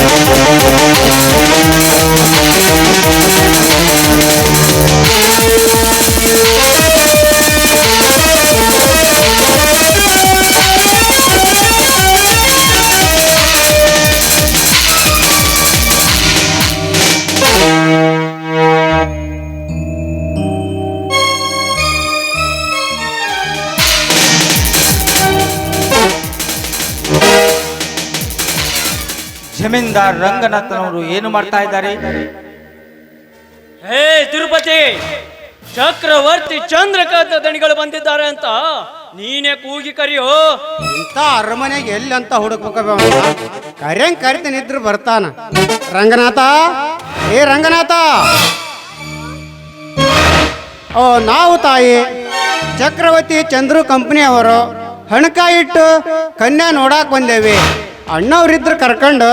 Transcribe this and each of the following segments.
ಜಮೀನ್ದಾರ್ ರಂಗನಾಥನವರು ಏನು ಮಾಡ್ತಾ ಇದ್ದಾರೆ? ಹೇ ತಿರುಪತಿ ಚಕ್ರವರ್ತಿ ಚಂದ್ರಕಾಂತ ದಣಿಗಳು ಬಂದಿದ್ದಾರೆ ಅಂತ ನೀನೇ ಕೂಗಿ ಕರಿಯೋ. ಇಂಥ ಅರಮನೆಗೆ ಎಲ್ಲಿ ಅಂತ ಹುಡುಕ್ಬೇಕು ಕರೆಂಗ್ ಕರಿತೀನಿ ಇದ್ರು ಬರ್ತಾನ. ರಂಗನಾಥ ಏ ರಂಗನಾಥ. ಓ ನಾವು ತಾಯಿ ಚಕ್ರವರ್ತಿ ಚಂದ್ರು ಕಂಪನಿ ಅವರು ಹಣಕಾಯಿಟ್ಟು ಕನ್ಯಾ ನೋಡಾಕ್ ಬಂದೇವಿ. ಅಣ್ಣವ್ರಿದ್ರು ಕರ್ಕೊಂಡು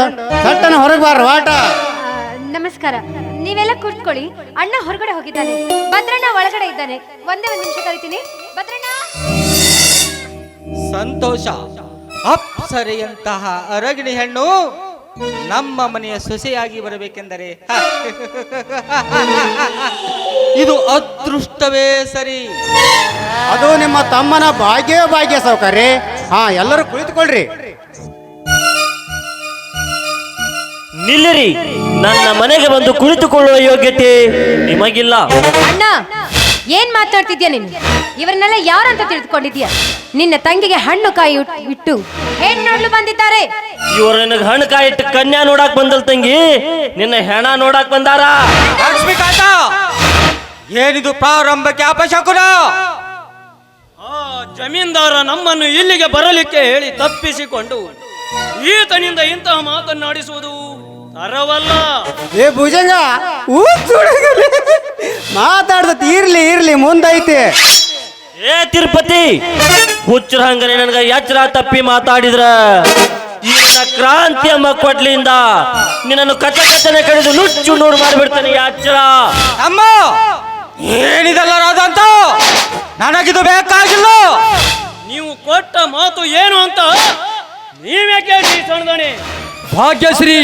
ಸಟ್ಟನ ಹೊರಗೆ ಬಾರ ವಾಟ ನಮಸ್ಕಾರ. ನೀವೆಲ್ಲ ಕುಟ್ಕೊಳ್ಳಿ ಅಣ್ಣ ಹೊರಗಡೆ ಹೋಗಿದ್ದಾನೆ. ಭದ್ರಣ್ಣ ಒಳಗಡೆ ಇದ್ದಾನೆ. ಒಂದೇ ಒಂದು ನಿಮಿಷ ಕರಿತೀನಿ. ಭದ್ರಣ್ಣ. ಸಂತೋಷ. ಅಪ್ಸರೆಯಂತಹ ಅರಗಿಣಿ ಹೆಣ್ಣು ನಮ್ಮ ಮನೆಯ ಸೊಸೆಯಾಗಿ ಬರಬೇಕೆಂದರೆ. ಹ, ಇದು ಅದೃಷ್ಟವೇ ಸರಿ. ಅದು ನಿಮ್ಮ ತಮ್ಮನ ಭಾಗ್ಯ ಭಾಗ್ಯ ಸೌಕರ್ಯ. ಹಾ ಎಲ್ಲರೂ ಕುಳಿತುಕೊಳ್ರಿ. ನಿಲ್ಲಿರಿ. ನನ್ನ ಮನೆಗೆ ಬಂದು ಕುಳಿತುಕೊಳ್ಳುವ ಯೋಗ್ಯತೆ ನಿಮಗಿಲ್ಲ. ಅಣ್ಣ ಏನ್ ಮಾತಾಡ್ತಿದ್ಯಾ ನೀನು? ಇವರನ್ನೆಲ್ಲ ಯಾರಂತ ತಿಳಿದುಕೊಂಡಿದ್ಯಾ? ನಿನ್ನ ತಂಗಿಗೆ ಹಣ್ಣು ಕಾಯಿ ಉಟ್- ಇಟ್ಟು ಹೆಣ್ಣು ಬಂದಿದ್ದಾರೆ. ಇವರು ನಿನಗೆ ಹಣ್ಣು ಕಾಯಿಟ್ಟು ಕನ್ಯಾ ನೋಡಕ್ ಬಂದಲ್ ತಂಗಿ. ನಿನ್ನ ಹೆಣ ನೋಡಕ್ ಬಂದಾರ? ಲಕ್ಷ್ಮೀಕಾಂತ! ಏನಿದು ಪ್ರಾರಂಭಕ್ಕೆ ಅಪಶಕುನ ಆ ಜಮೀನ್ದಾರ ನಮ್ಮನ್ನು ಇಲ್ಲಿಗೆ ಬರಲಿಕ್ಕೆ ಹೇಳಿ ತಪ್ಪಿಸಿಕೊಂಡು ಈತನಿಂದ ಇಂತಹ ಮಾತನ್ನಾಡಿಸುವುದು ಏ ಭುಜಂಗ ಊ. ಮಾತಾಡ್ದತ್ ಇರ್ಲಿ ಇರ್ಲಿ ಮುಂದೈತಿ. ಏ ತಿರುಪತಿ ಹುಚ್ಚರ ಹಂಗನೆ ನನಗ ಎಚ್ಚರ ತಪ್ಪಿ ಮಾತಾಡಿದ್ರ. ಈ ನನ್ನ ಕ್ರಾಂತಿ ಅಮ್ಮ ಕೊಡ್ಲಿಂದ ನಿನ್ನನ್ನು ಕಚ್ಚ ಕಚ್ಚನೆ ಕಡಿದು ನುಚ್ಚು ನೂರು ಮಾಡಿಬಿಡ್ತಾನೆ ಎಚ್ಚರ. ಅಮ್ಮ ಏನಿದಲ್ಲ ರಾಜಂತ? ನನಗಿದು ಬೇಕಾಗಿಲ್ಲ. ನೀವು ಕೊಟ್ಟ ಮಾತು ಏನು ಅಂತ ನೀವೇ ಕೇಳಿ ಸಣ್ಣದಣೆ. ಭಾಗ್ಯಶ್ರೀ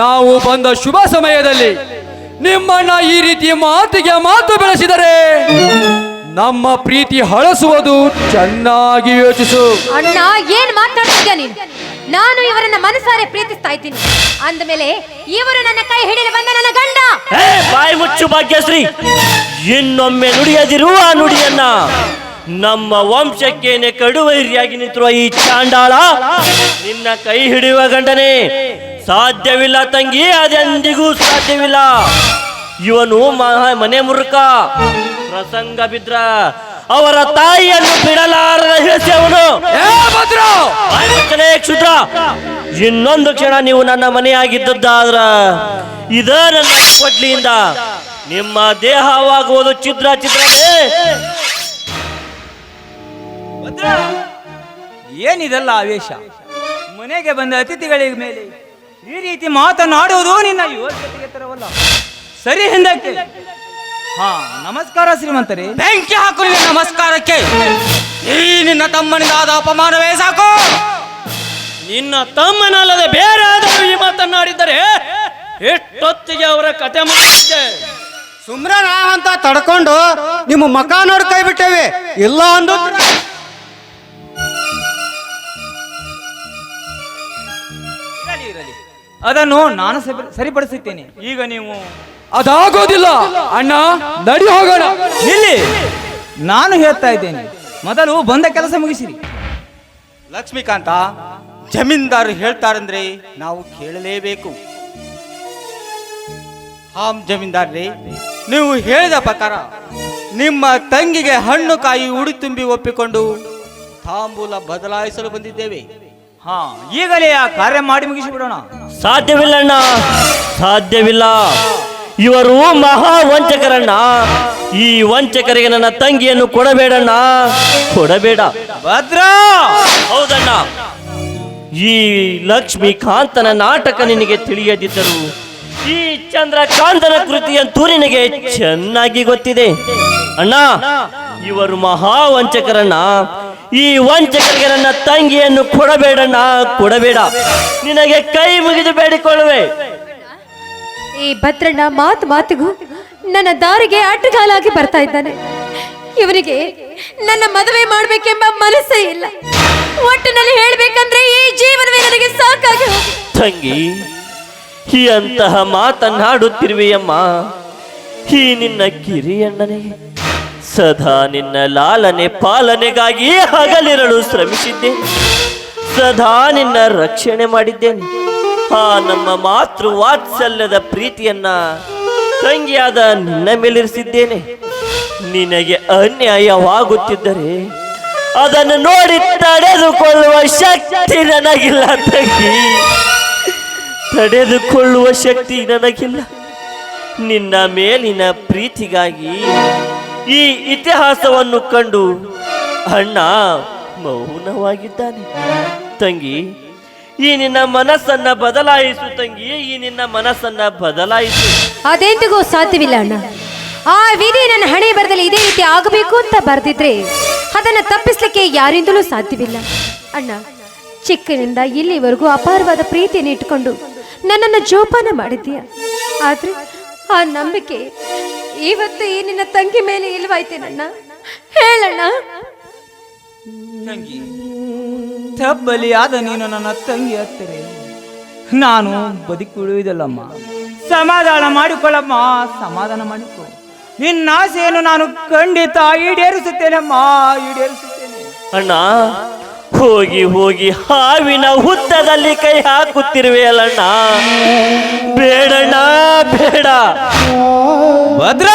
ನಾವು ಬಂದ ಶುಭ ಸಮಯದಲ್ಲಿ ನಿಮ್ಮಣ್ಣ ಈ ರೀತಿ ಮಾತಿಗೆ ಮಾತು ಬೆಳೆಸಿದರೆ ನಮ್ಮ ಪ್ರೀತಿ ಹಳಸುವುದು ಚೆನ್ನಾಗಿ ಯೋಚಿಸು. ಅಣ್ಣ ಏನ್ ಮಾತಾಡ್ತಿದ್ಯಾ ನೀನು? ನಾನು ಇವರನ್ನ ಮನಸಾರೆ ಪ್ರೀತಿಸ್ತಾ ಇದ್ದೀನಿ. ಅಂದಮೇಲೆ ಇವರು ನನ್ನ ಕೈ ಹಿಡಿದು ಬಂದ ನನ್ನ ಗಂಡ. ಏ ಬಾಯಿ ಮುಚ್ಚು ಭಾಗ್ಯಶ್ರೀ. ಇನ್ನೊಮ್ಮೆ ನುಡಿಯದಿರುವ ಆ ನುಡಿಯನ್ನ ನಮ್ಮ ವಂಶಕ್ಕೇನೆ ಕಡುವೈರಿಯಾಗಿ ನಿಂತಿರುವ ಈ ಚಾಂಡಾಳ ನಿನ್ನ ಕೈ ಹಿಡಿಯುವ ಗಂಡನೆ. ಸಾಧ್ಯವಿಲ್ಲ ತಂಗಿ ಅದೆಂದಿಗೂ ಸಾಧ್ಯವಿಲ್ಲ. ಇವನು ಮಹಾ ಮನೆ ಮುರುಕ. ಪ್ರಸಂಗ ಬಿದ್ರ ಅವರ ತಾಯಿಯನ್ನು ಬಿಡಲಾರದ ಮುಚ್ಚಲೇ ಕ್ಷುದ್ರ. ಇನ್ನೊಂದು ಕ್ಷಣ ನೀವು ನನ್ನ ಮನೆಯಾಗಿದ್ದದ್ದಾದ್ರ ಇದ ನನ್ನ ಕೊಡ್ಲಿಯಿಂದ. ನಿಮ್ಮ ದೇಹವಾಗುವುದು ಚಿತ್ರ ಚಿತ್ರ ಏನಿದೆಲ್ಲ ಆವೇಶ? ಮನೆಗೆ ಬಂದ ಅತಿಥಿಗಳಿಗೆ ಮೇಲೆ ಈ ರೀತಿ ಮಾತನಾಡುವುದು ನಿನ್ನ ಯೋಗ್ಯತೆಗೆ ತರವಲ್ಲ. ಸರಿ ಹಿಂದಕ್ಕೆ. ಹಾ ನಮಸ್ಕಾರ ಶ್ರೀಮಂತರೇ. ಬೆಂಕಿ ಹಾಕು ನಿನ್ನ ನಮಸ್ಕಾರಕ್ಕೆ ಈ ನಿನ್ನ ತಮ್ಮನಿಗಾದ ಅಪಮಾನವೇ ಸಾಕು. ನಿನ್ನ ತಮ್ಮನಲ್ಲದೆ ಬೇರೆ ಆದರೂ ಈ ಮಾತನ್ನಾಡಿದ್ದರೆ ಎಷ್ಟೊತ್ತಿಗೆ ಅವರ ಕತೆ ಮಾಡಿದ್ದೆ ಸುಮ್ರ ನಾವಂತ ತಡ್ಕೊಂಡು ನಿಮ್ಮ ಮಕ ನೋಡಿ ಕೈ ಬಿಟ್ಟೇವೆ. ಇಲ್ಲ ಅಂದು ಅದನ್ನು ನಾನು ಸರಿ- ಸರಿಪಡಿಸುತ್ತೇನೆ. ಈಗ ನೀವು ಅದಾಗೋದಿಲ್ಲ. ಅಣ್ಣ ನಡಿ ಹೋಗೋಣ. ಇಲ್ಲಿ ನಾನು ಹೇಳ್ತಾ ಇದ್ದೇನೆ. ಮೊದಲು ಬಂದ ಕೆಲಸ ಮುಗಿಸಿರಿ. ಲಕ್ಷ್ಮೀಕಾಂತ ಜಮೀನ್ದಾರು ಹೇಳ್ತಾರಂದ್ರೆ ನಾವು ಕೇಳಲೇಬೇಕು. ಹಾಂ ಜಮೀನ್ದಾರ್ರಿ ನೀವು ಹೇಳಿದ ಪ್ರಕಾರ ನಿಮ್ಮ ತಂಗಿಗೆ ಹಣ್ಣು ಕಾಯಿ ಉಡಿ ತುಂಬಿ ಒಪ್ಪಿಕೊಂಡು ತಾಂಬೂಲ ಬದಲಾಯಿಸಲು ಬಂದಿದ್ದೇವೆ. ಹಾ ಈಗಲೇ ಆ ಕಾರ್ಯ ಮಾಡಿ ಮುಗಿಸಿಬಿಡೋಣ. ಸಾಧ್ಯವಿಲ್ಲ ಅಣ್ಣ ಸಾಧ್ಯವಿಲ್ಲ. ಇವರು ಮಹಾ ವಂಚಕರಣ್ಣ ಈ ವಂಚಕರಿಗೆ ನನ್ನ ತಂಗಿಯನ್ನು ಕೊಡಬೇಡಣ್ಣ. ಕೊಡಬೇಡ. ಭದ್ರ! ಹೌದಣ್ಣ. ಈ ಲಕ್ಷ್ಮೀಕಾಂತನ ನಾಟಕ ನಿನಗೆ ತಿಳಿಯದಿದ್ದರು ಈ ಚಂದ್ರಕಾಂತನ ಕೃತಿಯಂತೂ ನಿನಗೆ ಚೆನ್ನಾಗಿ ಗೊತ್ತಿದೆ. ಅಣ್ಣ ಇವರು ಮಹಾ ವಂಚಕರಣ್ಣ ಈ ವಂಚಕರಿಗೆ ನನ್ನ ತಂಗಿಯನ್ನು ಕೊಡಬೇಡಣ್ಣ ಕೊಡಬೇಡ. ನಿನಗೆ ಕೈ ಮುಗಿದು ಬೇಡಿಕೊಳ್ಳುವೆ. ಈ ಭದ್ರಣ್ಣ ಮಾತು ಮಾತಿಗೂ ನನ್ನ ದಾರಿಗೆ ಅಡ್ಡಗಾಲಾಗಿ ಬರ್ತಾ ಇದ್ದಾನೆ. ಇವರಿಗೆ ನನ್ನ ಮದುವೆ ಮಾಡಬೇಕೆಂಬ ಮನಸ್ಸೇ ಇಲ್ಲ. ಒಟ್ಟಿನಲ್ಲಿ ಹೇಳಬೇಕಂದ್ರೆ ಈ ಜೀವನವೇ ನನಗೆ ಸಾಕಾಗಿ ತಂಗಿ ಈ ಅಂತಹ ಮಾತನ್ನಾಡುತ್ತಿರುವೆಯಮ್ಮ. ಈ ನಿನ್ನ ಕಿರಿಯಣ್ಣನೇ ಸದಾ ನಿನ್ನ ಲಾಲನೆ ಪಾಲನೆಗಾಗಿ ಹಗಲಿರಲು ಶ್ರಮಿಸಿದ್ದೇನೆ ಸದಾ ನಿನ್ನ ರಕ್ಷಣೆ ಮಾಡಿದ್ದೇನೆ. ಆ ನಮ್ಮ ಮಾತೃ ವಾತ್ಸಲ್ಯದ ಪ್ರೀತಿಯನ್ನ ತಂಗಿಯಾದ ನಿನ್ನ ಮೇಲಿರಿಸಿದ್ದೇನೆ. ನಿನಗೆ ಅನ್ಯಾಯವಾಗುತ್ತಿದ್ದರೆ ಅದನ್ನು ನೋಡಿ ತಡೆದುಕೊಳ್ಳುವ ಶಕ್ತಿ ನನಗಿಲ್ಲ ತಂಗಿ. ತಡೆದುಕೊಳ್ಳುವ ಶಕ್ತಿ ನನಗಿಲ್ಲ. ನಿನ್ನ ಮೇಲಿನ ಪ್ರೀತಿಗಾಗಿ ಈ ಇತಿಹಾಸವನ್ನು ಕಂಡು ಅಣ್ಣ ಮೌನವಾಗಿದ್ದಾನೆ. ತಂಗಿ, ಈ ನಿನ್ನ ಮನಸ್ಸನ್ನ ಬದಲಾಯಿಸು ತಂಗಿ, ಈ ನಿನ್ನ ಮನಸ್ಸನ್ನ ಬದಲಾಯಿಸು. ಅದೆಂದಿಗೂ ಸಾಧ್ಯವಿಲ್ಲ ಅಣ್ಣ. ಆ ವಿಧಿ ನನ್ನ ಹಣೆ ಬರದಲ್ಲಿ ಇದೇ ರೀತಿ ಆಗಬೇಕು ಅಂತ ಬರ್ದಿದ್ರೆ ಅದನ್ನ ತಪ್ಪಿಸ್ಲಿಕ್ಕೆ ಯಾರಿಂದಲೂ ಸಾಧ್ಯವಿಲ್ಲ. ಅಣ್ಣ, ಚಿಕ್ಕನಿಂದ ಇಲ್ಲಿವರೆಗೂ ಅಪಾರವಾದ ಪ್ರೀತಿಯನ್ನು ಇಟ್ಕೊಂಡು ನನ್ನನ್ನು ಜೋಪಾನ ಮಾಡಿದ್ದೀಯ. ಆದ್ರೆ ಆ ನಂಬಿಕೆ ಇವತ್ತು ಈ ನಿನ್ನ ತಂಗಿ ಮೇಲೆ ಇಲ್ವಾಯ್ತೇನಣ್ಣ ಹೇಳಣ್ಣ. ತಂಗಿ ಆದ ನೀನು ನನ್ನ ತಂಗಿ ಹತ್ತಿರಿ ನಾನು ಬದುಕುಳಿಯುವುದಿಲ್ಲಮ್ಮ ಸಮಾಧಾನ ಮಾಡಿಕೊಳ್ಳಮ್ಮ ಸಮಾಧಾನ ಮಾಡಿಕೊ. ನಿನ್ನ ಆಸೆಯನ್ನು ನಾನು ಖಂಡಿತ ಈಡೇರಿಸುತ್ತೇನಮ್ಮ ಈಡೇರಿಸುತ್ತೇನೆ. ಅಣ್ಣ ಹೋಗಿ ಹೋಗಿ ಹಾವಿನ ಹುತ್ತದಲ್ಲಿ ಕೈ ಹಾಕುತ್ತಿರುವೆಯಲ್ಲಣ್ಣ ಬೇಡಣ್ಣ ಬೇಡ. ಭದ್ರ!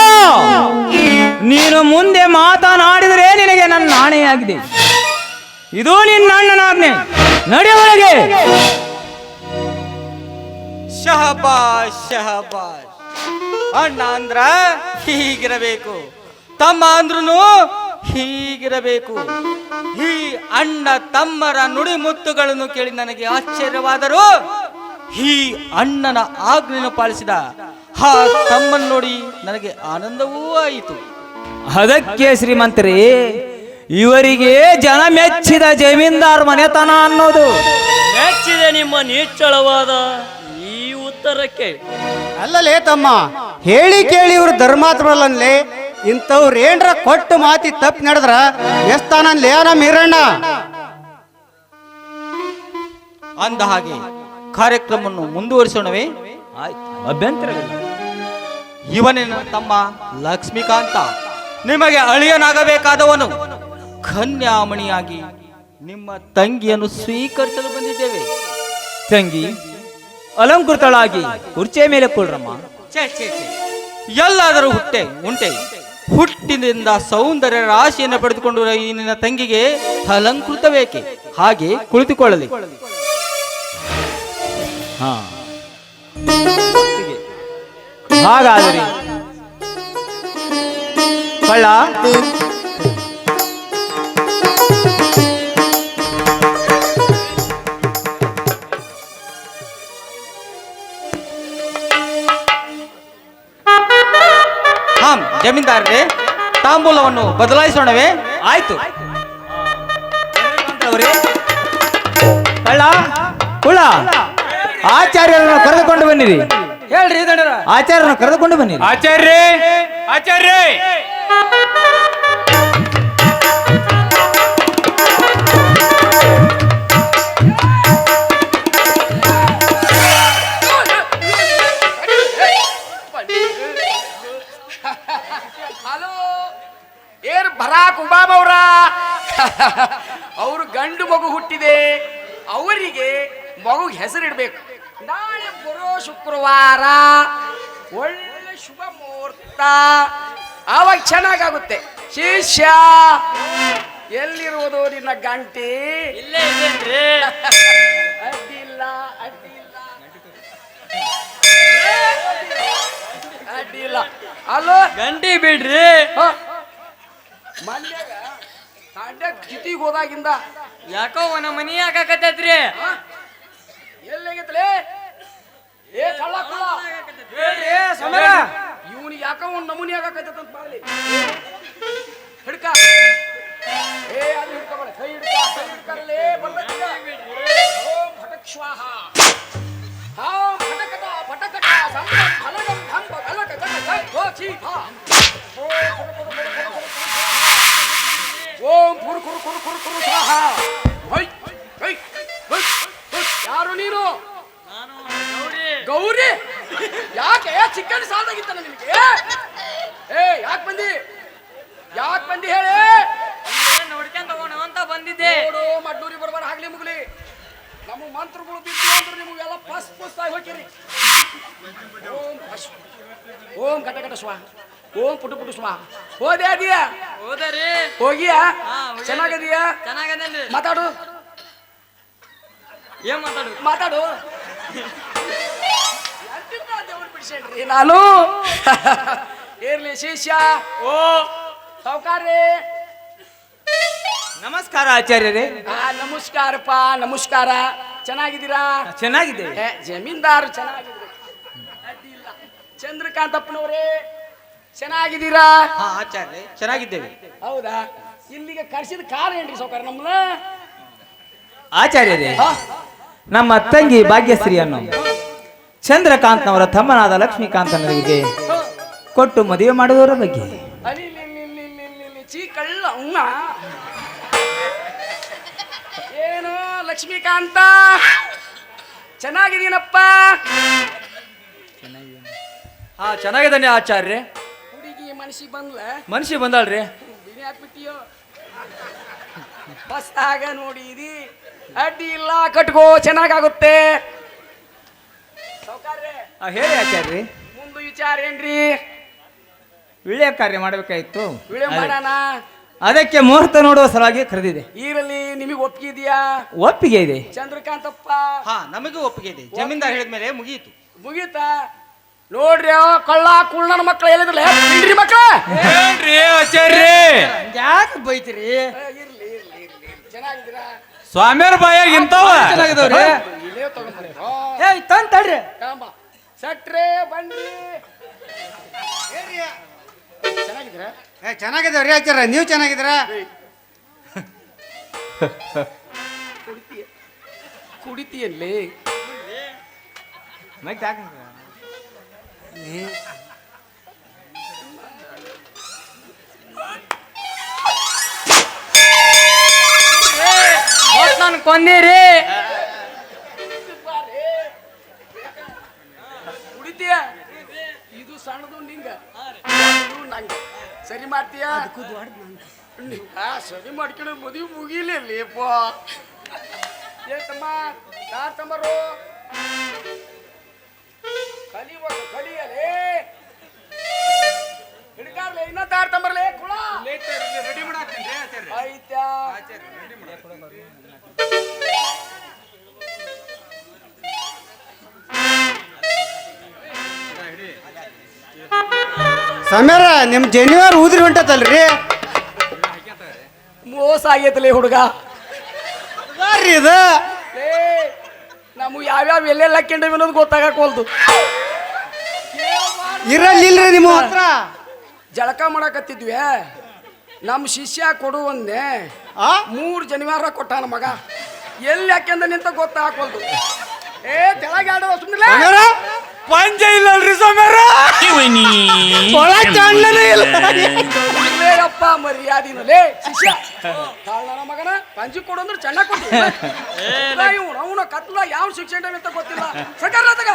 ನೀನು ಮುಂದೆ ಮಾತನಾಡಿದರೆ ನಿನಗೆ ನನ್ನ ನಾಣೆಯಾಗಿದೆ. ಇದು ನಿನ್ನ ಅಣ್ಣನಾಜ್ಞೆ. ನಡೆ ಒಳಗೆ ಶಹಬಾಷ್ ಶಹಬಾಷ್. ಅಣ್ಣ ಅಂದ್ರ ಹೀಗಿರಬೇಕು. ತಮ್ಮ ಅಂದ್ರೂ ಹೀಗಿರಬೇಕು. ಈ ಅಣ್ಣ ತಮ್ಮರ ನುಡಿಮುತ್ತುಗಳನ್ನು ಕೇಳಿ ನನಗೆ ಆಶ್ಚರ್ಯವಾದರೂ ಈ ಅಣ್ಣನ ಆಜ್ಞೆಯನ್ನು ಪಾಲಿಸಿದ ಆ ತಮ್ಮನ್ನು ನೋಡಿ ನನಗೆ ಆನಂದವೂ ಆಯಿತು. ಅದಕ್ಕೆ ಶ್ರೀಮಂತರಿ ಇವರಿಗೆ ಜನ ಮೆಚ್ಚಿದ ಜಮೀನ್ದಾರ್ ಮನೆತನ ಅನ್ನೋದು. ಮೆಚ್ಚಿದೆ ನಿಮ್ಮ ನಿಚ್ಚಳವಾದ ಈ ಉತ್ತರಕ್ಕೆ. ಅಲ್ಲಲೇ ತಮ್ಮ ಹೇಳಿ ಕೇಳಿ ಇವರು ಧರ್ಮಾತ್ಮಲ್ಲೇ ಇಂಥವ್ರು ಏನ್ರ ಕೊಟ್ಟು ಮಾತಿ ತಪ್ಪು ನಡೆದ್ರ ಎಷ್ಟಾನ ಲೇನ ಮೀರಣ್ಣ. ಅಂದ ಹಾಗೆ ಕಾರ್ಯಕ್ರಮವನ್ನು ಮುಂದುವರಿಸೋಣವೇ? ಆಯ್ತು. ಅಭ್ಯಂತರವಿಲ್ಲ. ಇವನೇ ನನ್ನ ತಮ್ಮ? ಲಕ್ಷ್ಮೀಕಾಂತ. ನಿಮಗೆ ಅಳಿಯನಾಗಬೇಕಾದವನು ಕನ್ಯಾಮಣಿಯಾಗಿ ನಿಮ್ಮ ತಂಗಿಯನ್ನು ಸ್ವೀಕರಿಸಲು ಬಂದಿದ್ದೇವೆ. ತಂಗಿ ಅಲಂಕೃತಳಾಗಿ ಕುರ್ಚಿಯ ಮೇಲೆ ಕೊಡ್ರಮ್ಮ. ಛೇ ಛೇ ಛೇ. ಎಲ್ಲಾದರೂ ಹುಟ್ಟೆ ಉಂಟೆ. ಹುಟ್ಟಿನಿಂದ ಸೌಂದರ್ಯ ರಾಶಿಯನ್ನು ಪಡೆದುಕೊಂಡು ಈ ನಿನ್ನ ತಂಗಿಗೆ ಅಲಂಕೃತ ಬೇಕೆ ಹಾಗೆ ಕುಳಿತುಕೊಳ್ಳಲಿ. ಹಾಗಾದರೆ ಕಳ್ಳ ಜಮೀನ್ದಾರರೇ ತಾಂಬೂಲವನ್ನು ಬದಲಾಯಿಸೋಣವೇ? ಆಯ್ತು. ಕಳ್ಳ ಕುಳ್ಳ ಆಚಾರ್ಯರನ್ನು ಕರೆದುಕೊಂಡು ಬನ್ನಿರಿ. ಹೇಳ್ರಿ ಆಚಾರ್ಯರನ್ನು ಕರೆದುಕೊಂಡು ಬನ್ನಿರಿ. ಆಚಾರ್ಯ ಆಚಾರ್ಯ ಅವ್ರ ಅವರು ಗಂಡು ಮಗು ಹುಟ್ಟಿದೆ. ಅವರಿಗೆ ಮಗುಗೆ ಹೆಸರಿಡಬೇಕು. ನಾಳೆ ಬರೋ ಶುಕ್ರವಾರ. ಒಳ್ಳೆ ಶುಭ ಮುಹೂರ್ತ. ಆವಾಗ ಚೆನ್ನಾಗಾಗುತ್ತೆ. ಶಿಷ್ಯ. ಎಲ್ಲಿರುವುದು ನಿನ್ನ ಗಂಟಿ? ಇಲ್ಲೇ ಇದೇನ್ರಿ ಅಡ್ಡಿಲ್ಲ ಅಡ್ಡಿಲ್ಲ. ಅಡ್ಡಿಲ್ಲ. ಅಲ್ಲೋ ಗಂಟಿ ಬಿಡ್ರಿ. ಹೋದಾಗಿಂದ ಯಾಕೋ ಅವನ ಮನಿ ಯಾಕಾಕತ್ತೈತ್ರಿ ಎಲ್ಲಾಗೈತಲೇ ಏ ಕಳ್ಳ ಕಳ್ಳ ಇವನಿಗೆ ಯಾಕ ಒಂದ್ ನಮೂನಿ ಬಾಗ್ಲಿ ಹಿಡ್ಕ ಏ ಅಲ್ಲಿ ಹಿಡ್ಕೊಬೇಡ ಕೈ ಹಿಡ್ಕ ಕೈ ಹಿಡ್ಕರಲೇ ಬರ್ಬೇಕಿಲ್ಲ ಓಂ ಫಟಕ್ ಸ್ವಾಹ ಹಾ ಫಟಕಟ ಫಟಕಟ ಸಂಭ ಫಲಗಂ ಧಂಬ ಕಲಕ ಜಗ ಜೈ ಹೋ ಚೀ ಹಾ ಓಂ ಕುರು ಕುರು ಕುರು ಕುರು ಕುರು ಸ್ವಾಹ. ಹೊಯ್ ಹೊಯ್ ಹೊಯ್ ಹೊಯ್. ಯಾರು ನೀನು? ಗೌರಿ. ಯಾಕೆ? ಚಿಕನ್ ಸಾಲಾಗಿತ್ತಾನ ನಿನಗೆ? ಏ ಯಾಕೆ ಬಂದಿ? ಯಾಕೆ ಬಂದಿ ಹೇಳಿ? ನೋಡ್ಕೊಂಡ್ ತಗೋಣ ಅಂತ ಬಂದಿದ್ದೆ. ನೋಡು ಮಡ್ಡೂರಿ ಬರ್ಬಾರ ಆಗ್ಲಿ ಮುಗ್ಲಿ. ನಮ್ಮ ಮಂತ್ರಗಳು ಬಿದ್ದು ಅಂದ್ರೆ ನಿಮಗೆಲ್ಲ ಪಸ್ ಪುಸ್ ಆಗಿ ಹೋಗಿರಿ ಓಂ ಪಶ್ ಓಂ ಘಟ ಘಟ ಸ್ವಾ ಓಂ ಪುಟು ಪುಟು ಸುಮ. ಹೋದೆ ಅದೀಯ ಹೋದರಿ. ಹೋಗಿಯ? ಹಾ, ಹೋಗ್ಯಾನ. ಚೆನ್ನಾಗದೀಯಾ? ಚೆನ್ನಾಗದೇನ್ರಿ. ಮಾತಾಡು. ಏನ್ ಮಾತಾಡು ಮಾತಾಡು. ಎಂತಿಂತ ದೇವ್ರು ಬಿಡ್ಸೇನ್ರಿ ನಾನು ಇರ್ಲಿ ಶಿಷ್ಯ ಓ. ಸಾವುಕಾರ್ರಿ. ನಮಸ್ಕಾರ ಆಚಾರ್ಯರೇ. ಆ ನಮಸ್ಕಾರಪ್ಪ ನಮಸ್ಕಾರ. ಚೆನ್ನಾಗಿದ್ದೀರಾ? ಚೆನ್ನಾಗಿದೆ ಏ, ಜಮೀನ್ದಾರ್ ಚೆನ್ನಾಗಿದ್ರು. ಅಡ್ಡಿಲ್ಲ ಚಂದ್ರಕಾಂತಪ್ಪನವರೇ. ಚೆನ್ನಾಗಿದ್ದೀರಾ? ಹಾ ಆಚಾರ್ಯ ಚೆನ್ನಾಗಿದ್ದೇವೆ. ಹೌದಾ? ಇಲ್ಲಿಗೆ ಕರ್ಸಿದ ಕಾರ್ ಏನ್ರಿ ಸೌಕರ್ಯ ನಮ್ಮನ್ನ ಆಚಾರ್ಯರೇ ಹಾ? ನಮ್ಮ ತಂಗಿ ಭಾಗ್ಯಶ್ರೀಯನ್ನು ಚಂದ್ರಕಾಂತ್ನವರ ತಮ್ಮನಾದ ಲಕ್ಷ್ಮೀಕಾಂತನವರಿಗೆ ಕೊಟ್ಟು ಮದುವೆ ಮಾಡುವವರ ಬಗ್ಗೆ. ಅಲ್ಲಿ ಇಲ್ಲಿ ಇಲ್ಲಿ ಇಲ್ಲಿ ಇಲ್ಲಿ ಇಲ್ಲಿ ಇಲ್ಲಿ ಚೀ ಕಳ್ಳ ಅವ್ನ ಏನು ಲಕ್ಷ್ಮೀಕಾಂತ? ಚೆನ್ನಾಗಿದ್ದೀನಪ್ಪ. ಹಾ ಚೆನ್ನಾಗಿದ್ದಾನೆ ಆಚಾರ್ಯ ಮನಸ್ಸಿಗೆ ಬಂದ್ಲ? ಮನುಷ್ಯ ಬಂದಾಳ್ರಿ? ಬಿಡಿ ಹಾಕ್ಬಿಟ್ಟಿಯೋ? ಬಸ್ತಾಗ ನೋಡಿದಿ ಅಡ್ಡಿ ಇಲ್ಲ ಕಟ್ಕೋ ಚೆನ್ನಾಗಾಗುತ್ತೆ. ಸೌಕಾರ್ರೆ ಆ, ಹೇಳಿ ರೀ ಮುಂದೆ ವಿಚಾರ ಏನ್ರಿ? ವಿಳ್ಯ ಕಾರ್ಯ ಮಾಡಬೇಕಾಯಿತು. ವಿಳೆ ಮಾಡೋಣ. ಅದಕ್ಕೆ ಮುಹೂರ್ತ ನೋಡುವ ಸಲುವಾಗಿ ಕರೆದಿದೆ. ಈರಲ್ಲಿ ನಿಮಗೆ ಒಪ್ಪಿಗೆ ಇದೆಯಾ? ಒಪ್ಪಿಗೆ ಇದೆ. ಚಂದ್ರಕಾಂತಪ್ಪ. ಹಾ ನಮಗೂ ಒಪ್ಪಿಗೆ ಇದೆ. ಜಮೀನ್ದಾರ್ ಹೇಳಿದ್ಮೇಲೆ ಮುಗಿಯಿತು ಮುಗೀತಾ? ನೋಡ್ರಿ ಅವ ಕಳ್ಳ ಕುಳ್ಳನ ಮಕ್ಕಳು ಹೇಳಿದ್ರಲ್ಲ ಇಲ್ರಿ ಮಕ್ಕಳ ಏನ್ರಿ ಆಚಾರ್ಯ. ಯಾಕೆ ಬೈತೀರಿ? ಇರ್ಲಿ ಇರ್ಲಿ ಇರ್ಲಿ ಚೆನ್ನಾಗಿದ್ದೀರಾ? ಸ್ವಾಮಿಯವ್ರ ಬಾಯಾಗ ಇಂತವ ಚೆನ್ನಾಗಿದಾವ್ರಿ ಇಲ್ಲೇ ತಗೊಂಡ್ಬರ್ರಿ ಏ ತಂತಡ್ರಿ ಕಾಂಬ ಸಟ್ರೆ ಏರಿಯಾ ಚೆನ್ನಾಗಿದ್ದೀರಾ? ಏ ಚೆನ್ನಾಗಿದ್ದೇವ್ರಿ ಆಚಾರ್ಯ. ನೀವು ಚೆನ್ನಾಗಿದ್ದೀರಾ? ಕುಡಿತೀಯ? ಕುಡಿತೀಯಲ್ಲಿ ಮೈಕ್ ಹಾಕಂಗ್ರಿ. ನಾನು ಕೊಂದಿರಿ. ಕುಡಿತೀಯ ಇದು ಸಣ್ಣದು ನಿಂಗ. ನಂಗೆ. ಸರಿ ಮಾಡ್ತೀಯ? ಸರಿ ಮಾಡ್ಕೊಂಡು ಮದುವೆ ಮುಗಿಲಿ ಲೇಪ ಏತಮ್ಮ ತಮ್ಮ ತಮ್ಮರು? ಕಲಿಬೇಕು ಕಲಿಯಲೇ ತಂಬರ್ಲೆ ಕುಳ ರೆಡಿ ಮಾಡಾಕ್ತೇನ್ರಿ ಆಚಾರ್ಯ ಆಯ್ತಾ ಸಮೀರ ನಿಮ್ ಜನಿವಾರ ಊದ್ರಿ ಹೊಂಟತಲ್ರಿ ಮೋಸ ಆಗೈತಲೇ ಹುಡುಗ. ರೀ ಇದು. ಲೇ ನಮಗೆ ಯಾವ್ಯಾವ ಎಲ್ಲೆಲ್ಲ ಹಾಕ್ಕೊಂಡೇವಿ ಅನ್ನೋದು ಗೊತ್ತಾಗಕ್ವಲ್ದು ಇರಲಿಲ್ಲ ಇಲ್ರಿ ನಿಮ್ಮ ಹತ್ರ. ಜಳಕ ಮಾಡಕತ್ತಿದ್ವಿ. ನಮ್ಮ ಶಿಷ್ಯ ಕೊಡು ಒಂದೇ ಆ? ಮೂರು ಜನಿವಾರ ಕೊಟ್ಟಾನ ಮಗ. ಎಲ್ಲಿ ಯಾಕೆಂದ ನಿಂತ ಗೊತ್ತಾಗವಲ್ದು ಏ ತೆಳಗಾಡೋ ಸುಮ್ಮನೆ ಸಮೀರ? ಪಂಚ ಇಲ್ಲಲ್ರಿ ಇಲ್ಲ. ಅಪ್ಪ ಮರ್ಯಾದಿನಲೇ ಶಿಷ್ಯ. ತಾಳ್ನ ಮಗನ ಪಂಜಿ ಕೊಡು ಅಂದ್ರೆ ಚೆನ್ನಾಗಿ ಕೊಟ್ಟು ಇವನು ಅವನ ಕತ್ಲ ಯಾವ ಶಿಕ್ಷಣ ಅಂತ ಗೊತ್ತಿಲ್ಲ. ಸಕಾರ ತಗ.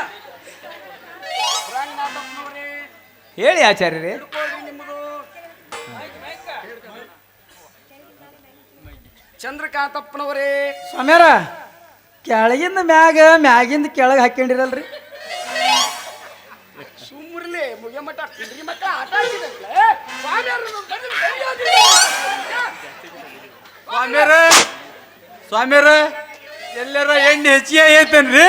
ರಂಗನಾಥಪ್ಪನವ್ರೇ, ಹೇಳಿ ಆಚಾರ್ಯರೇ. ಚಂದ್ರಕಾಂತಪ್ಪನವರೇ. ಸ್ವಾಮ್ಯಾರ ಕೆಳಗಿಂದ ಮ್ಯಾಗ ಮ್ಯಾಗಿಂದ ಕೆಳಗೆ ಹಾಕೊಂಡಿರಲ್ರಿ ಸುಮ್ರಲಿ ಮುಗಿಯ ಆಟ ಸ್ವಾಮಿಯವ್ರನ್ನ ಬಂದು ಕೈಯಾಡಿ. ಸ್ವಾಮಿಯರ ಸ್ವಾಮಿಯರ ಎಲ್ಲರ ಎಣ್ಣೆ ಹೆಚ್ಚಿಗೆ ಐತನ್ರಿ?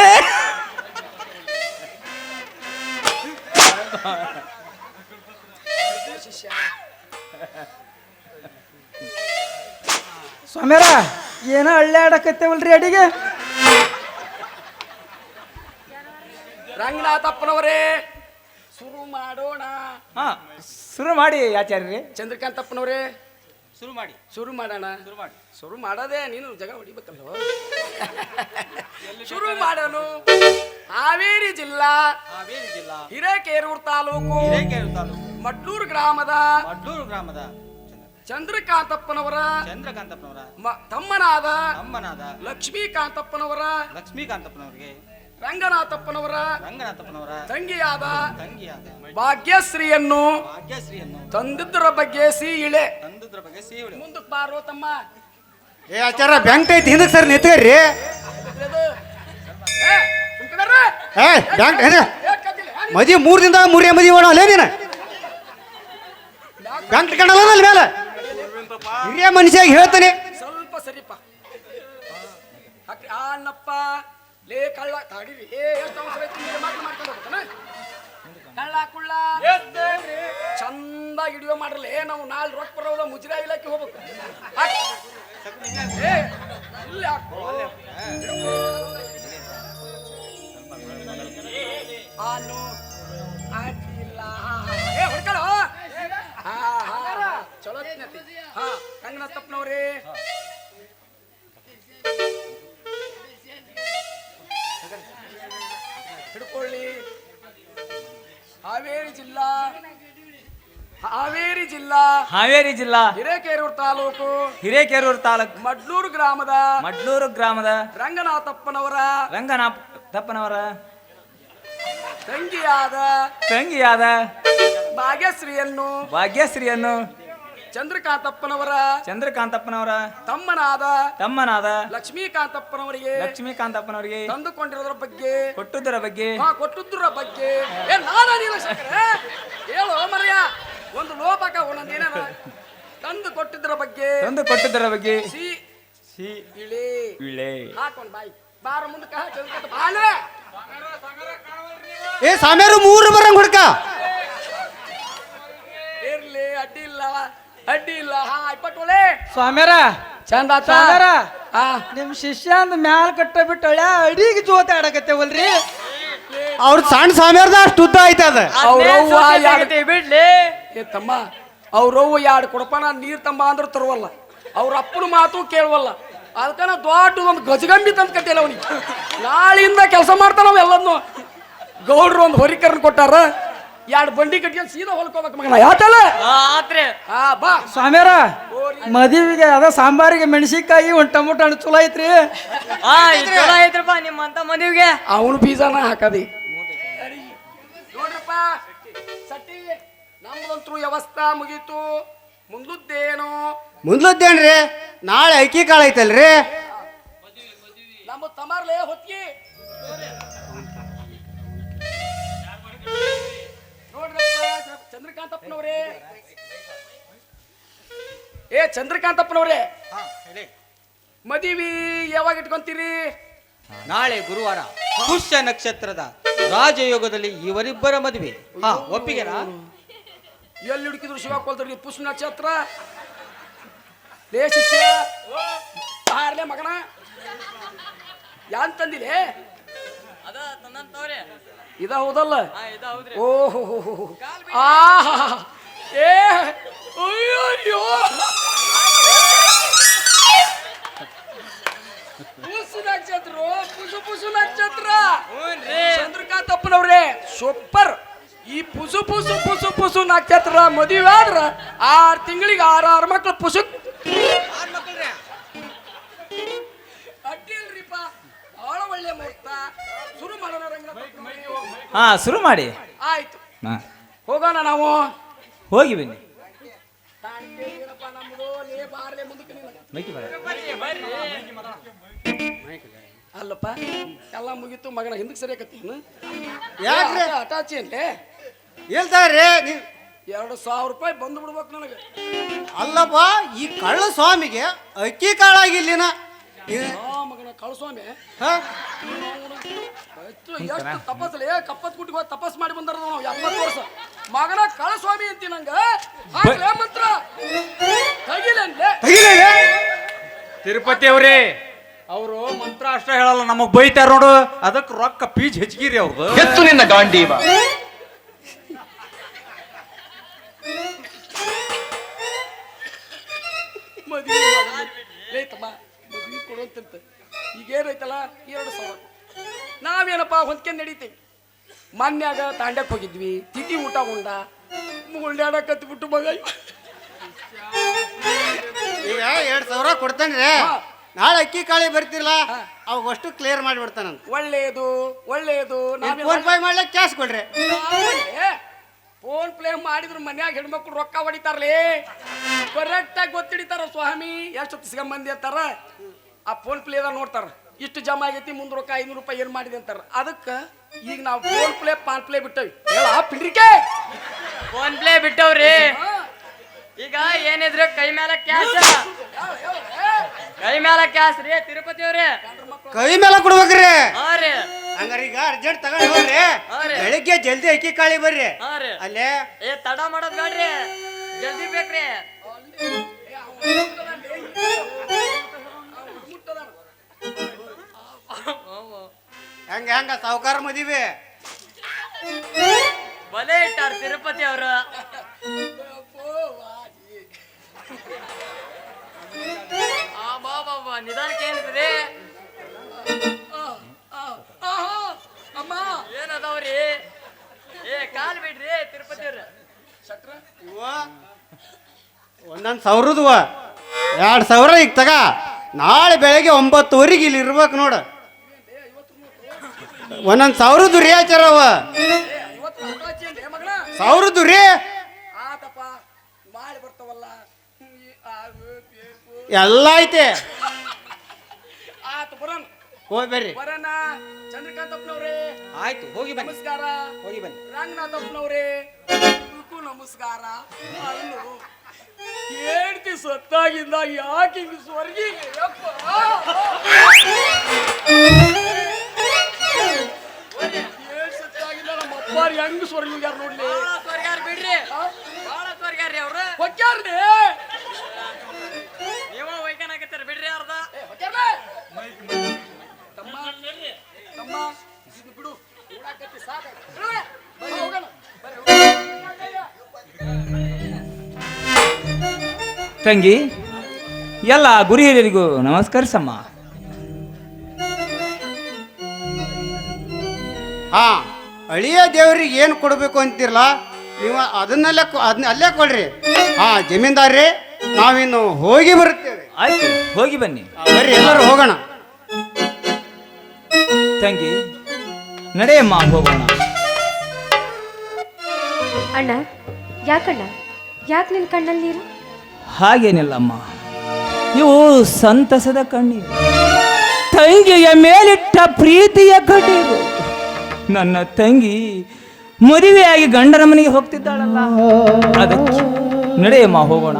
ಸ್ವಾಮ್ಯಾರ ಏನೋ ಹಳ್ಳಿ ಆಡಕತ್ತೇವಲ್ರಿ ಅಡಿಗೆ? ರಂಗನಾಥಪ್ಪನವರೇ ಶುರು ಮಾಡೋಣ. ಹಾ ಶುರು ಮಾಡಿ ಆಚಾರ್ಯರೇ. ಚಂದ್ರಕಾಂತಪ್ಪನವರೇ ಶುರು ಮಾಡಿ. ಶುರು ಮಾಡೋಣ. ಶುರು ಮಾಡಿ. ಶುರು ಮಾಡೋದೇ ನೀನು ಜಗ ಹೊಡಿಬೇಕಲ್ಲ? ಶುರು ಮಾಡಲು ಹಾವೇರಿ ಜಿಲ್ಲಾ ಹಾವೇರಿ ಜಿಲ್ಲಾ. ಹಿರೇಕೇರೂರು ತಾಲೂಕು ಹಿರೇಕೇರೂರು ತಾಲೂಕು. ಮಡ್ಲೂರು ಗ್ರಾಮದ ಮಡ್ಲೂರು ಗ್ರಾಮದ ಚಂದ್ರಕಾಂತಪ್ಪನವರ. ಚಂದ್ರಕಾಂತಪ್ಪನವರ. ಮ- ತಮ್ಮನಾದ. ಅಮ್ಮನಾದ ಲಕ್ಷ್ಮೀಕಾಂತಪ್ಪನವರ. ಲಕ್ಷ್ಮೀಕಾಂತಪ್ಪನವರಿಗೆ. ರಂಗನಾಥಪ್ಪನವರ. ರಂಗನಾಥಪ್ಪನವರ. ತಂಗಿಯಾದ. ತಂಗಿಯಾದ. ಭಾಗ್ಯಶ್ರೀಯನ್ನು ಭಾಗ್ಯಶ್ರೀಯನ್ನು ತಂದಿದ್ರ ಬಗ್ಗೆ ಸಿ ಇಳೆ ತಂದುದ್ರ ಬಗ್ಗೆ ಸಿಹಿಳು ಮುಂದಕ್ಕೆ ಬಾರೋ ತಮ್ಮ. ಏ ಆಚಾರ ಬ್ಯಾಂಕ್ ಐತಿ ಹಿಂದಕ್ಕೆ ಸರ್ ನಿಂತ್ಕರಿ. ಇದು. ಏ, ಸುಮ್ಕಿದಾರ್ರಿ? ಏ ಬ್ಯಾಂಕ್ ಏ, ಕದ್ದಿಲ್ಲ, ಏ, ಮದಿ ಮೂರ್ ದಿನದಾಗ ಮೂರೇ ಮದಿ ಮಾಡೋ ಅಲ್ಲೇ ನೀನು. ಬ್ಯಾಂಕ್ ಕಣಲ್ಲ ಮೇಲೆ. ಹಿರಿಯ ಮನುಷ್ಯ ಹೇಳ್ತಾನೆ. ಸ್ವಲ್ಪ ಸರಿಪ ಅಕ್ರಿ ಆನಪ್ಪ ಲೇ ಕಳ್ಳ. ತಾಡಿರಿ. ಏ ಎಷ್ಟು ಅವಸರ ಐತಿ? ನಿಮ್ಗೆ ಮಾತು ಮಾಡ್ಕೊಂಡು ಹೋಗ್ತಾನೆ ಕಳ್ಳ ಕುಳ್ಳ. ಚಂದ ಹಿಡಿಯೋ ಮಾಡ್ರಲ್ಲ ಏ ನಾವು ನಾಳೆ ರೊಕ್ಕ ಬರೋದ ಮುಜರಾ ಇಲಾಖೆ ಹೋಗ್ಬೇಕು. ಏ ಇಲ್ಲಿ ಹಾ ರಂಗನಾಥಪ್ಪನವ್ರೇ. ಹಿಡ್ಕೊಳ್ಳಿ. ಹಾವೇರಿ ಜಿಲ್ಲಾ. ಹಾವೇರಿ ಜಿಲ್ಲಾ. ಹಾವೇರಿ ಜಿಲ್ಲಾ. ಹಿರೇಕೆರೂರು ತಾಲೂಕು. ಹಿರೇಕೆರೂರು ತಾಲೂಕು. ಮಡ್ಲೂರು ಗ್ರಾಮದ. ಮಡ್ಲೂರು ಗ್ರಾಮದ. ರಂಗನಾಥಪ್ಪನವರ. ರಂಗನಾಥಪ್ಪನವರ. ತಂಗಿಯಾದ. ತಂಗಿಯಾದ. ಭಾಗ್ಯಶ್ರೀಯನ್ನು. ಭಾಗ್ಯಶ್ರೀಯನ್ನು. ಚಂದ್ರಕಾಂತಪ್ಪನವರ. ಚಂದ್ರಕಾಂತಪ್ಪನವರ. ತಮ್ಮನಾದ. ತಮ್ಮನಾದ. ಲಕ್ಷ್ಮೀಕಾಂತಪ್ಪನವರಿಗೆ. ಲಕ್ಷ್ಮೀಕಾಂತಪ್ಪನವರಿಗೆ. ತಂದುಕೊಂಡಿರೋದ್ರ ಬಗ್ಗೆ. ಕೊಟ್ಟುದರ ಬಗ್ಗೆ. ಹಾ ಕೊಟ್ಟದ್ರ ಬಗ್ಗೆ. ಏ ನಾನ ನೀನು ಹೇಳು ಮರ್ಯ. ಒಂದು ಲೋಪಕ ಒಂದೊಂದು ಏನ ತಂದು ಕೊಟ್ಟಿದ್ರ ಬಗ್ಗೆ. ತಂದು ಕೊಟ್ಟಿದ್ರ ಬಗ್ಗೆ. ಸಿ. ಸಿ. ಇಳೆ. ಇಳೆ. ಹಾಕೊಂಡ್ ಬಾಯಿ. ಬಾರ ಮುಂದಕ್ಕೆ ಬಾಲೆ. ಏ ಸಾಮ್ಯಾರು ಮೂರು ಬರಂಗ್ ಹುಡ್ಕ. ಇರ್ಲಿ ಅಡ್ಡಿ ಇಲ್ಲ. ಅಡ್ಡಿ ಇಲ್ಲ ಹಾ ಸ್ವಾಮ್ಯರ. ಸ್ವಾಮ್ಯಾರ ಚಂದ ಸ್ವಾಮ್ಯಾರ. ಹಾ ನಿಮ್ ಶಿಷ್ಯ ಅಂದ ಮ್ಯಾಲ ಕಟ್ಟ ಬಿಟ್ಟು ಅಡಿಗೆ ಜೋತೆ ಆಡಕತ್ತೇವಲ್ರಿ ಅವ್ರ ಸಣ್ಣ ಸ್ವಾಮ್ಯಾರ್ದ ಅಷ್ಟು ಉದ್ದ ಐತೆ ಅದ. ಅವ್ರವ್ವ ಯಾಡ್- ಏ ತಮ್ಮ ಅವ್ರವ್ವ ಎರಡು ನಾ ನೀರ್ ತಮ್ಮ ಅಂದ್ರೆ ತರುವಲ್ಲ. ಅವ್ರ ಅಪ್ಪನ ಮಾತು ಕೇಳುವಲ್ಲ. ಅದಕ್ಕ ನಾವು ದೊಡ್ಡ ಒಂದು ಗಜಗಂಬಿ ತಂದು ಕಟ್ಟಿಲ್ಲ ಅವನಿಗೆ. ನಾಳೆಯಿಂದ ಕೆಲಸ ಮಾಡ್ತಾನ ಅವ ಎಲ್ಲದನ್ನು ಗೌಡ್ರು ಒಂದು ಹೊರಿಕರನ್ ಕೊಟ್ಟಾರ. ಎರಡು ಬಂಡಿ ಕಟ್ಕೊಂಡು ಸೀದಾ ಹೊಲ್ಕೋಬೇಕು ಮಗನ. ಯಾತಲ್ಲ? ಆ ಬಾ. ಸ್ವಾಮ್ಯಾರ ಮದುವೆಗೆ ಅದ ಸಾಂಬಾರಿಗೆ ಮೆಣಸಿನಕಾಯಿ ಒಂದು ಟೊಮೊಟೊ ಹಣ್ಣು ಚಲೋ ಐತ್ರಿ? ಐತ್ರಪ್ಪ ನಿಮ್ಮಂತ ಮದುವೆಗೆ. ಅವನು ಬೀಜನ ಹಾಕದಿ. ನೋಡ್ರಪ್ಪ ಸಟ್ಟಿ ನಮ್ದಂತ್ರು ವ್ಯವಸ್ಥೆ ಮುಗೀತು. ಮುಂದದ್ದೇನು ಮುಂದ್ಲದ್ದೇನ್ರಿ? ನಾಳೆ ಅಕ್ಕಿ ಕಾಳು ಐತಲ್ರಿ? ನಮ್ಮ ತಮಾರ್ಲೆ ಹೊತ್ತಿ ನೋಡ್ರಪ್ಪ ಚಂದ್ರಕಾಂತಪ್ಪನವ್ರೇ. ಏ ಚಂದ್ರಕಾಂತಪ್ಪನವರೇ. ಹಾ ಹೇಳಿ. ಮದುವೆ ಯಾವಾಗ ಇಟ್ಕೊಂತೀರಿ? ನಾಳೆ ಗುರುವಾರ ಪುಷ್ಯ ನಕ್ಷತ್ರದ ರಾಜಯೋಗದಲ್ಲಿ ಇವರಿಬ್ಬರ ಮದುವೆ. ಹಾ ಒಪ್ಪಿಗೆನಾ? ಎಲ್ಲಿ ಹುಡುಕಿದ್ರು ಶಿವ ಕೊಲ್ದ್ರಿ ಪುಷ್ಯ ನಕ್ಷತ್ರ? ಲೇ ಶಿಷ್ಯ. ಹಾರ್ಲೆ ಮಗನ. ಯಾನ್ ತಂದಿಲೆ? ಇದ ಹೌದಲ್ಲ? ಓಹೋ ಆಹಾ ಏ ಅಯ್ಯೋ ಅಯ್ಯೋ. ಪುಸು ನಕ್ಷತ್ರ ಪುಸು ಪುಸು ನಕ್ಷತ್ರ. ಚಂದ್ರಕಾಂತಪ್ಪನವ್ರೆ ಸೂಪರ್. ಈ ಪುಸು ಪುಸು ಪುಸು ಪುಸು ನಕ್ಷತ್ರ ಮದುವೆ ಆದ್ರ ಆರು ತಿಂಗಳಿಗೆ ಆರು ಆರು ಮಕ್ಳು ಪುಸು ಅಡ್ಡಿಲ್ರಿಪ್ಪ ಬಹಳ ಒಳ್ಳೆ ಮುಹೂರ್ತ ಶುರು ಮಾಡೋಣ. ಹಾ ಶುರು ಮಾಡಿ. ಆಯ್ತು. ಹಾ. ಹೋಗೋಣ ನಾವು? ಹೋಗಿ ಬನ್ನಿ. ಮೈಕಿ ಬರ ಅಲ್ಲಪ್ಪ ಎಲ್ಲ ಮುಗೀತು ಮಗನ ಹಿಂದಕ್ಕೆ ಸರಿಯಾಕತ್ತೀನಿ ಯಾಕ್ರಿ? ಅಟಾಚಿ ಅಂತೆ ಹೇಳ್ತಾರೆ ನೀವ್ ಎರಡು ಸಾವಿರ ರೂಪಾಯಿ ಬಂದು ಬಿಡ್ಬೇಕು ನನಗೆ. ಅಲ್ಲಪ್ಪ ಈ ಕಳ್ಳ ಸ್ವಾಮಿಗೆ ಅಕ್ಕಿ ಕಾಳಾಗಿಲ್ಲಿನ ಮಗನ ಕಳಸ್ವಾಮಿ. ಹಾ? ಎಷ್ಟು ಎಷ್ಟು ತಪಸ್ಸಲ್ಲಿ ಕಪ್ಪತ್ ಗುಟ್ಟಿಗೆ ಹೋಗಿ ತಪಸ್ ಮಾಡಿ ಬಂದಾರ ನಾವು ಎಪ್ಪತ್ತು ವರ್ಷ. ಮಗನ ಕಳಸ್ವಾಮಿ ಅಂತಿ ನಂಗ. ಹಾಕ್ಲೇ ಮಂತ್ರ. ತೆಗಿಲೇ ತಿರುಪತಿ ಅವ್ರೇ ಅವರು ಮಂತ್ರ ಅಷ್ಟ ಹೇಳಲ್ಲ ನಮಗ್ ಬೈತಾರ ನೋಡು. ಅದಕ್ಕೆ ರೊಕ್ಕ ಪೀಜ್ ಹೆಚ್ಚಿಗಿರಿ ಅವ್ರದ್ದು ಎತ್ತು ನಿನ್ನ ಗಾಂಡೀವ. ಕೊಡುವಂತಂತ ಈಗೇನೈತಲ್ಲ ಎರಡು ಸಾವಿರ ನಾವೇನಪ್ಪ ಹೊಂದ್ಕೊಂಡು ನಡೀತೀವಿ? ಮನ್ಯಾಗ ತಾಂಡ್ಯಕ್ಕೆ ಹೋಗಿದ್ವಿ ತಿಥಿ ಊಟ ಉಂಡ ಬಿಟ್ಟು ಮಗ. ಈಗ ಎರಡ್ ಸಾವಿರ ಕೊಡ್ತಾನೆ ನಾಳೆ ಅಕ್ಕಿ ಕಾಳಿ ಬರ್ತಿಲ್ಲ ಅವಾಗ ಅಷ್ಟು ಕ್ಲಿಯರ್ ಮಾಡಿಬಿಡ್ತಾನ ಒಳ್ಳೆಯದು ಒಳ್ಳೇದು ಫೋನ್ ಪೇ ಮಾಡ್ಲಿಕ್ಕೆ ಕ್ಯಾಶ್ ಕೊಡ್ರಿ. ಫೋನ್ ಪ್ಲೇ ಮಾಡಿದ್ರು ಮನ್ಯಾಗ ಹೆಣ್ಮಕ್ಳು ರೊಕ್ಕ ಹೊಡಿತಾರಲೇ? ಕರೆಕ್ಟ್ ಆಗಿ ಗೊತ್ತಿಡಿತಾರ ಸ್ವಾಮಿ. ಎಷ್ಟು ಸಿಗಂಬಂದಿ ಅಂತಾರ? ಆ ಫೋನ್ ಪ್ಲೇದಾಗ ನೋಡ್ತಾರ. ಇಷ್ಟು ಜಮಾ ಆಗೈತಿ ಮುಂದ್ ರೊಕ್ಕ ಐನೂರು ರೂಪಾಯಿ ಏನ್ ಮಾಡಿದೆ ಅಂತಾರ. ಅದಕ್ಕೆ ಈಗ ನಾವು ಫೋನ್ ಪ್ಲೇ ಪಾನ್ ಪ್ಲೇ ಬಿಟ್ಟವಿ. ಹೇಳ ಪಿಂಡ್ರಿಕೆ? Phone play ಬಿಟ್ಟವ್ರಿ. ಈಗ ಏನಿದ್ರು ಕೈ ಮೇಲೆ ಕ್ಯಾಶ್ ಕೈ ಮೇಲೆ ಕ್ಯಾಶ್ ರೀ ತಿರುಪತಿ ಅವ್ರಿ ಕೈ ಮೇಲೆ ಕೊಡ್ಬೇಕ್ರಿ. ಹಾ ರೀ. ಹಂಗಾರ ಈಗ ಅರ್ಜೆಂಟ್ ತಗೊಂಡ್ ಹೋಗ್ರಿ. ಬೆಳಿಗ್ಗೆ ಜಲ್ದಿ ಅಕ್ಕಿ ಕಾಳಿ ಬರ್ರಿ. ಹಾ ರೀ. ಅಲ್ಲೇ. ಏ ತಡ ಮಾಡೋದ್ ಬೇಡ್ರಿ ಜಲ್ದಿ ಬೇಕ್ರಿ. ಹೆಂಗ ಹೆಂಗ ಸಾವುಕಾರ ಮದಿವೆ? ಬಲೆ ಇಟ್ಟಾರ ತಿರುಪತಿ ಅವರು. ಆ ಬಾ ಬಾ ಬಾ ನಿಧಾನಕ್ಕೆ ಏನಿದೆ? ಅಮ್ಮ ಏನದವ್ರಿ? ಏ ಕಾಲ್ ಬಿಡ್ರಿ ತಿರುಪತಿ ಅವ್ರ. ಇವ? ಒಂದೊಂದು ಸಾವಿರದವ ಎರಡು ಸಾವಿರ ಈಗ ತಗ. ನಾಳೆ ಬೆಳಗ್ಗೆ ಒಂಬತ್ತುವರೆಗೆ ಇಲ್ಲಿ ಇರ್ಬೇಕು ನೋಡು ಒಂದೊಂದು ಸಾವಿರದ್ದು ರೀ ಆಚಾರವ ಇವತ್ತು ಅಪ್ಪಾಜಿ ಅಂದ್ರೆ ಮಗನ ಸಾವಿರದ್ದು ರೀ ಆತಪ್ಪ ಸಾವಿರ ದುರಿ ಆಚಾರವ ಸಾವಿರ ದುರಿ ಎಲ್ಲ ಐತೆ. ಹೋಗಿ ಬರ್ರಿ. ಚಂದ್ರಕಾಂತಪ್ಪನವ್ರೇ. ಆಯ್ತು ಹೋಗಿ ಬನ್ನಿ. ನಮಸ್ಕಾರ. ಹೋಗಿ ಬನ್ನಿ. ರಂಗನಾಥಪ್ಪನವ್ರೇ ಇದಕ್ಕೂ ನಮಸ್ಕಾರ. ಅಲ್ಲೋ ಹೇಳ್ತಿ ಸತ್ತಾಗಿಂದ ಯಾಕೆ ಹಿಂಗ ಸ್ವರ್ಗಿಗೆ? ಯಪ್ಪ. ಅಪ್ಪಾರು ಹೆಂಗ್ ಸ್ವರ್ಗ ಹೋಗ್ಯಾರ ನೋಡ್ಲಿ? ಬಾಳ ಸ್ವರ್ಗಾರ ಬಿಡ್ರಿ. ಬಾಳ ಸ್ವರ್ಗಾರ ರೀ ಅವ್ರು. ಹೋಗ್ಯಾರ್ರಿ ನೀವ ವೈಕನಾಗತ್ತಾರ ಬಿಡ್ರಿ ಅರ್ಧ ತಮ್ಮ ತಮ್ಮ. ಇದು ಬಿಡು ಓಡಾಕತ್ತಿ ಸಾಕಾಯ್ತು. ಬಿಡು, ಹೋಗೋಣ. ತಂಗಿ ಎಲ್ಲ ಗುರಿ ಹಿರಿಯರಿಗೂ ನಮಸ್ಕರಿಸಮ್ಮ ಹಾ. ಅಳಿಯ ದೇವ್ರಿಗೆ ಏನು ಕೊಡಬೇಕು ಅಂತಿರಲ್ಲ ನೀವು ಅದನ್ನಲ್ಲೇ ಕೊ- ಅದನ್ನ ಅಲ್ಲೇ ಕೊಡ್ರಿ. ಹಾ ಜಮೀನ್ದಾರ್ರಿ ನಾವಿನ್ನು ಹೋಗಿ ಬರುತ್ತೇವೆ. ಆಯ್ತು ಹೋಗಿ ಬನ್ನಿ. ಆ, ಬರ್ರಿ ಎಲ್ಲರೂ ಹೋಗೋಣ. ತಂಗಿ ನಡೆಯಮ್ಮ ಹೋಗೋಣ. ಅಣ್ಣ ಯಾಕಣ್ಣ? ಯಾಕೆ ನಿನ್ನ ಕಣ್ಣಲ್ಲಿ ನೀರು? ಹಾಗೇನಿಲ್ಲಮ್ಮ. ಇವು ಸಂತಸದ ಕಣ್ಣೀರು. ತಂಗಿಯ ಮೇಲಿಟ್ಟ ಪ್ರೀತಿಯ ಕಣ್ಣೀರು. ನನ್ನ ತಂಗಿ ಮದುವೆಯಾಗಿ ಗಂಡನ ಮನೆಗೆ ಹೋಗ್ತಿದ್ದಾಳಲ್ಲ. ಅದಕ್ಕೆ ನಡೆಯಮ್ಮ ಹೋಗೋಣ.